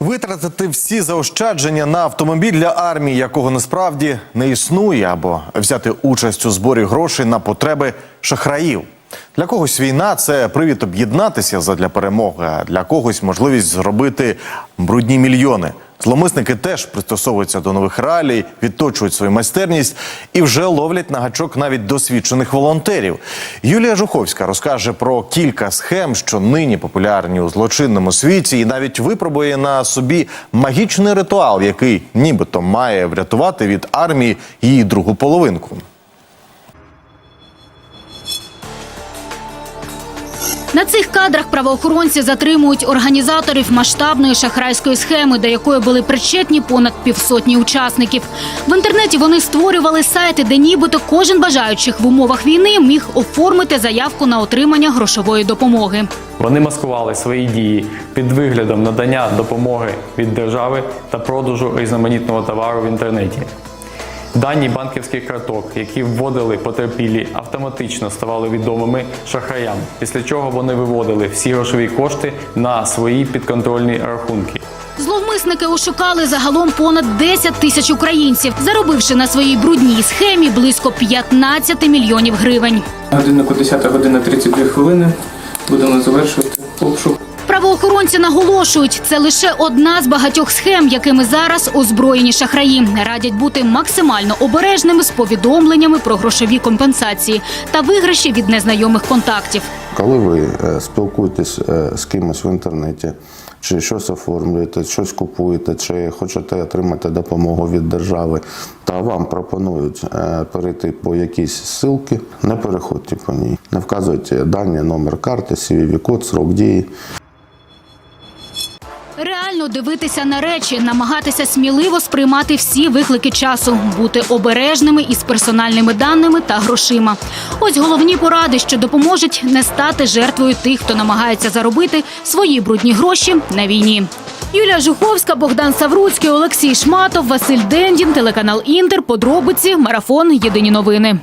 Витратити всі заощадження на автомобіль для армії, якого насправді не існує, або взяти участь у зборі грошей на потреби шахраїв. Для когось війна це привід об'єднатися задля перемоги, а для когось можливість зробити брудні мільйони. Зломисники теж пристосовуються до нових реалій, відточують свою майстерність і вже ловлять на гачок навіть досвідчених волонтерів. Юлія Жуховська розкаже про кілька схем, що нині популярні у злочинному світі, і навіть випробує на собі магічний ритуал, який нібито має врятувати від армії її другу половинку. На цих кадрах правоохоронці затримують організаторів масштабної шахрайської схеми, до якої були причетні понад півсотні учасників. В інтернеті вони створювали сайти, де нібито кожен бажаючих в умовах війни міг оформити заявку на отримання грошової допомоги. Вони маскували свої дії під виглядом надання допомоги від держави та продажу різноманітного товару в інтернеті. Дані банківських карток, які вводили потерпілі, автоматично ставали відомими шахраям, після чого вони виводили всі грошові кошти на свої підконтрольні рахунки. Зловмисники ошукали загалом понад 10 тисяч українців, заробивши на своїй брудній схемі близько 15 мільйонів гривень. Годиннику 10 година 32 хвилини. Будемо завершувати обшук. Правоохоронці наголошують, це лише одна з багатьох схем, якими зараз озброєні шахраї радять бути максимально обережними з повідомленнями про грошові компенсації та виграші від незнайомих контактів. Коли ви е, спілкуєтесь е, з кимось в інтернеті, чи щось оформлюєте, щось купуєте, чи хочете отримати допомогу від держави, та вам пропонують е, перейти по якійсь ссылці, не переходьте по ній. Не вказуйте дані, номер карти, cvv код срок дії. Реально дивитися на речі, намагатися сміливо сприймати всі виклики часу, бути обережними із персональними даними та грошима. Ось головні поради, що допоможуть не стати жертвою тих, хто намагається заробити свої брудні гроші на війні. Юлія Жуховська, Богдан Савруцький, Олексій Шматов, Василь Дендін, телеканал Інтер. Подробиці, марафон. Єдині новини.